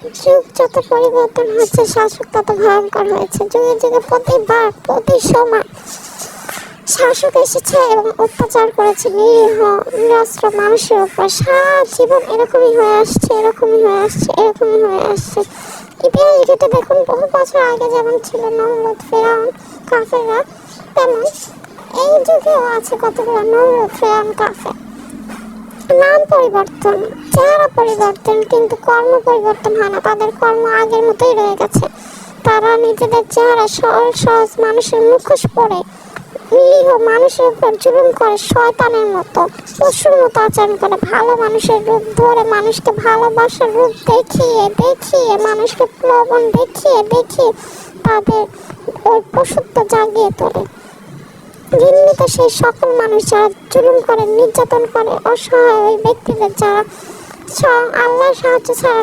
যুগ যত পরিবর্তন হচ্ছে, শাসক তত ভয়ঙ্কর হয়েছে। যুগে যুগে প্রতিবার, প্রতি সময় শাসক এসেছে এবং অত্যাচার করেছে। নিরীহ, নিরস্ত্র মানুষের উপর সারা জীবন এরকমই হয়ে আসছে, এরকমই হয়ে আসছে, এরকমই হয়ে আসছে। ইতিহাস ঘেটে দেখুন, বহু বছর আগে যেমন ছিল নমরুদ ফেরাউন কাফেররা, তেমন এই যুগেও আছে কতগুলো নমরুদ ফেরাউন কাফের। নাম পরিবর্তন, চেহারা পরিবর্তন কিন্তু কর্ম পরিবর্তন হয় না। তাদের কর্ম আগের মতোই রয়ে গেছে। তারা নিজেদের চেহারা সরল সহজ মানুষের মুখোশ পরে, নিরীহ মানুষের উপর জুলুম করে শয়তানের মতো, পশুর মতো আচরণ করে। ভালো মানুষের রূপ ধরে মানুষকে ভালোবাসার রূপ দেখিয়ে দেখিয়ে মানুষকে প্রবণ দেখিয়ে দেখিয়ে তাদের ওই পশুত্ব জাগিয়ে তোলে। ঘৃণিত সেই সকল মানুষ যারা জুলুম করে, নির্যাতন করে, অসহায় ওই ব্যক্তিদের যারা স্বয়ং আল্লাহর সাহায্য ছাড়া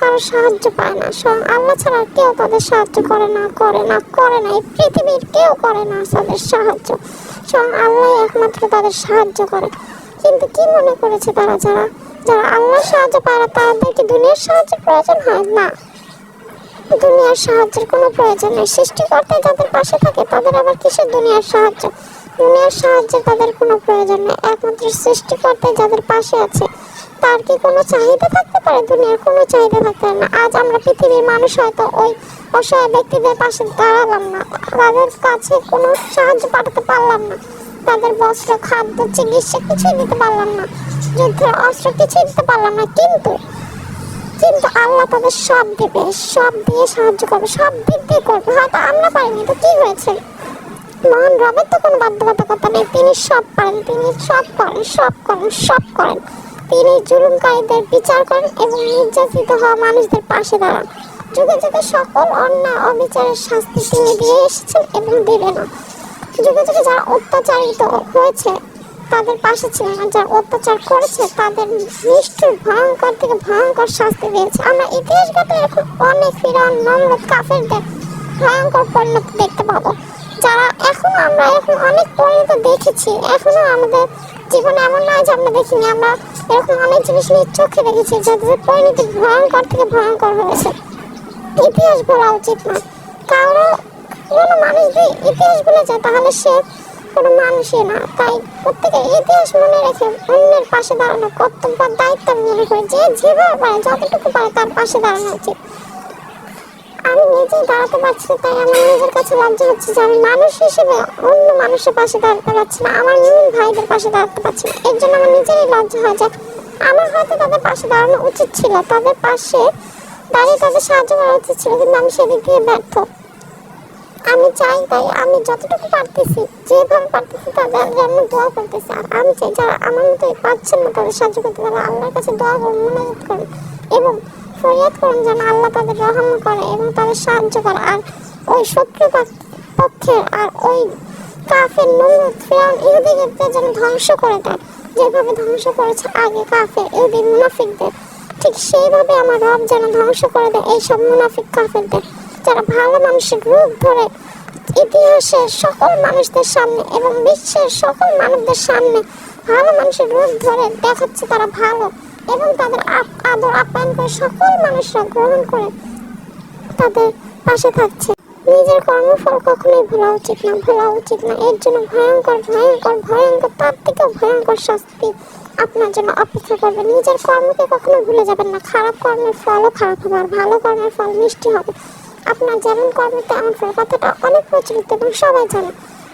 কারও সাহায্য পায় না স্বয়ং আল্লাহ ছাড়া কেউ তাদের সাহায্য করে না করে না করে না। এই পৃথিবীর কেউ করে না তাদের সাহায্য। স্বয়ং আল্লাহ একমাত্র তাদের সাহায্য করে। কিন্তু কি মনে করেছে তারা যারা যারা আল্লাহর সাহায্য পায় না, তাদের কি দুনিয়ার সাহায্যের প্রয়োজন হয়? না। দুনিয়ার সাহায্যের কোনো প্রয়োজন নেই। সৃষ্টিকর্তা যাদের পাশে থাকে, তাদের আবার কিসের দুনিয়ার সাহায্য? দুনিয়ার সাহায্যের তাদের কোনো প্রয়োজন নেই। একমাত্র সৃষ্টিকর্তা যাদের পাশে আছে, তার কি কোনো চাহিদা থাকতে পারে? দুনিয়ার কোনো চাহিদা থাকতে পারে না। আজ আমরা পৃথিবীর মানুষ হয়তো ওই অসহায় ব্যক্তিদের পাশে দাঁড়ালাম না। তাদের কাছে কোনো সাহায্য পাঠাতে পারলাম না। তাদের বস্ত্র, খাদ্য, চিকিৎসা কিছুই দিতে পারলাম না। যুদ্ধের অস্ত্র কিছুই দিতে পারলাম না। কিন্তু কিন্তু আল্লাহ তাদের সব দেবে, সব দিয়ে সাহায্য করবে, সব দিক দিয়ে করবে। হয়তো আমরা পারিনি, তো কি হয়েছে? মহান রবের তো কোনো বাধ্যবাধকতা নেই। তিনি সব পারেন, তিনি সব করেন সব করেন সব করেন। তিনি জুলুমকারীদের বিচার করেন এবং নির্যাতিত হওয়া মানুষদের পাশে দাঁড়ান। যুগে যুগে সকল অন্যায়, অবিচারের শাস্তি তিনি দিয়ে এসেছেন এবং দেবে না যুগে যুগে যারা অত্যাচারিত হয়েছে তাদের পাশে ছিলেন আর যারা অত্যাচার করেছে, তাদের নিষ্ঠুর, ভয়ঙ্কর থেকে ভয়ঙ্কর শাস্তি দিয়েছে আমরা ইতিহাস ঘাটে এখন অনেক ফিরান নমরুদ কাফেরদের ভয়ঙ্কর পরিণতি দেখতে পাবো। যারা এখন আমরা এখন অনেক পরিণত দেখেছি, এখনও আমাদের জীবনে এমন নয় যে আমরা দেখিনি। আমরা এরকম অনেক জিনিস নিয়ে চোখে দেখেছি যাদের পরিণতি ভয়ঙ্কর থেকে ভয়ঙ্কর হয়েছে। ইতিহাস বলা উচিত না কারও কোনো মানুষ যদি ইতিহাস বলে যায়, তাহলে সে কোনো মানুষই না। তাই প্রত্যেকে ইতিহাস মনে রেখে অন্যের পাশে দাঁড়ানো কর্তব্য, দায়িত্ব মনে করি যে যেভাবে পারে, যতটুকু পারে তার পাশে দাঁড়ানো উচিত। আমি নিজেই দাঁড়াতে পারছি তাই আমার নিজের কাছে লজ্জা হচ্ছে যে আমি মানুষ হিসেবে অন্য মানুষের পাশে দাঁড়াতে পারছি না, আমার মিমিন ভাইদের পাশে দাঁড়াতে পারছি না। এর জন্য আমার নিজেরই লজ্জা হয় যে আমার হয়তো তাদের পাশে দাঁড়ানো উচিত ছিল, তাদের পাশে দাঁড়িয়ে তাদের সাহায্য করা উচিত ছিল, কিন্তু আমি সেদিক দিয়ে ব্যর্থ। আমি চাই তাই আমি যতটুকু পারতেছি, যেভাবে পারতেছি তাদের জন্য দোয়া করতেছি। আর আমি চাই যারা আমার মতো পাচ্ছেন না তাদের সাহায্য করতে তারা আল্লাহর কাছে দোয়া করুন মনোযোগ করুন। এবং ফরিয়াদ করুন যেন আল্লাহ তাদের রহম করে এবং তাদের সাহায্য করে। আর ওই শত্রু পক্ষ- পক্ষের আর ওই কাফের নমরুদ ফেরাউন ইহুদিদেরকে যেন ধ্বংস করে দেয়। যেভাবে ধ্বংস করেছে আগে কাফের, ইহুদি মুনাফিকদের, ঠিক সেইভাবে আমার রব যেন ধ্বংস করে দেয় এইসব মুনাফিক কাফেরদের। যারা ভালো মানুষের রূপ ধরে, ইতিহাসের সকল মানুষদের সামনে এবং বিশ্বের সকল মানবদের সামনে ভালো মানুষের রূপ ধরে দেখাচ্ছে তারা ভালো এবং তাদের আদর আপ্যায়ন করে সকল মানুষরা গ্রহণ করে তাদের পাশে থাকছে। নিজের কর্মফল কখনোই ভোলা উচিত না, ভোলা উচিত না। এর জন্য ভয়ঙ্কর ভয়ঙ্কর ভয়ঙ্কর, তার থেকেও ভয়ঙ্কর শাস্তি আপনার জন্য অপেক্ষা করবে। নিজের কর্মকে কখনো ভুলে যাবেন না। খারাপ কর্মের ফলও খারাপ হবে, আর ভালো কর্মের ফল মিষ্টি হবে। আপনার যেমন কর্ম, তেমন ফল। কথাটা অনেক প্রচলিত এবং সবাই জানে।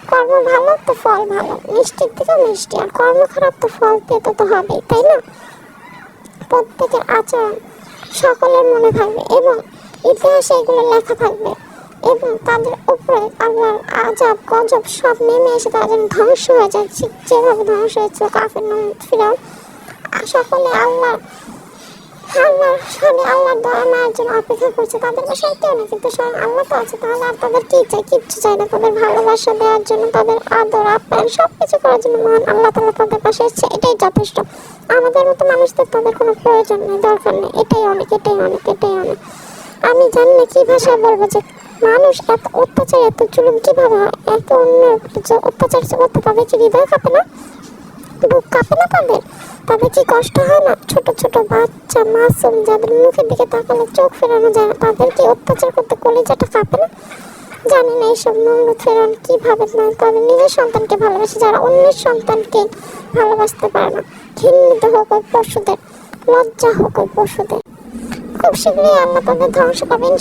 কর্ম ভালো তো ফল ভালো। মিষ্টির থেকে মিষ্টি। আর কর্ম খারাপ তো ফল পেতে তো হবেই, তাই না? প্রত্যেকের আচরণ সকলের মনে থাকবে এবং ইতিহাসে এগুলো লেখা থাকবে। এবং তাদের উপরে আল্লাহর আজাব গজব সব নেমে এসে যেন ধ্বংস হয়ে যাচ্ছে। যেভাবে ধ্বংস হয়েছিল কাফের ফিরাও সকলে আল্লাহ আল্লাহর সামনে আল্লাহর দয়া, মায়ের জন্য অপেক্ষা করছে। তাদের বাসায় কেউ না কিন্তু স্বয়ং আল্লাহ তো আছে, তাহলে আর তাদের কি চাই? কিচ্ছু চাই না। তাদের ভালোবাসা দেওয়ার জন্য, তাদের আদর, আপ্যায়ন সব কিছু করার জন্য মহান আল্লাহ তালা তাদের পাশে এসছে। এটাই যথেষ্ট। আমাদের মতো মানুষদের তাদের কোনো প্রয়োজন নেই, দরকার নেই। এটাই অনেক এটাই অনেক এটাই অনেক। আমি জানি না কি ভাষায় বলব যে মানুষ এত অত্যাচার, এত জুলুম কীভাবে হয়? এত অন্য অত্যাচার করতে তাদের কি হৃদয় কাঁপে না? বুক কাঁপে না তাদের? তাদের কি কষ্ট হয় না? ছোট ছোট বাচ্চা মাসুম যাদের মুখের দিকে তাকালে চোখ ফেরানো যায় না তাদের কি অত্যাচার করতে কলিজাটা কাঁপে না? জানি না এইসব নমরুদ ফেরান কীভাবে, না তাদের নিজের সন্তানকে ভালোবাসে, যারা অন্যের সন্তানকে ভালোবাসতে পারে না। ঘৃণিত হোক ওই পশুদের, লজ্জা হোক ওই পশুদের। খুব শীঘ্রই আল্লাহ তাদের ধ্বংস করবেন।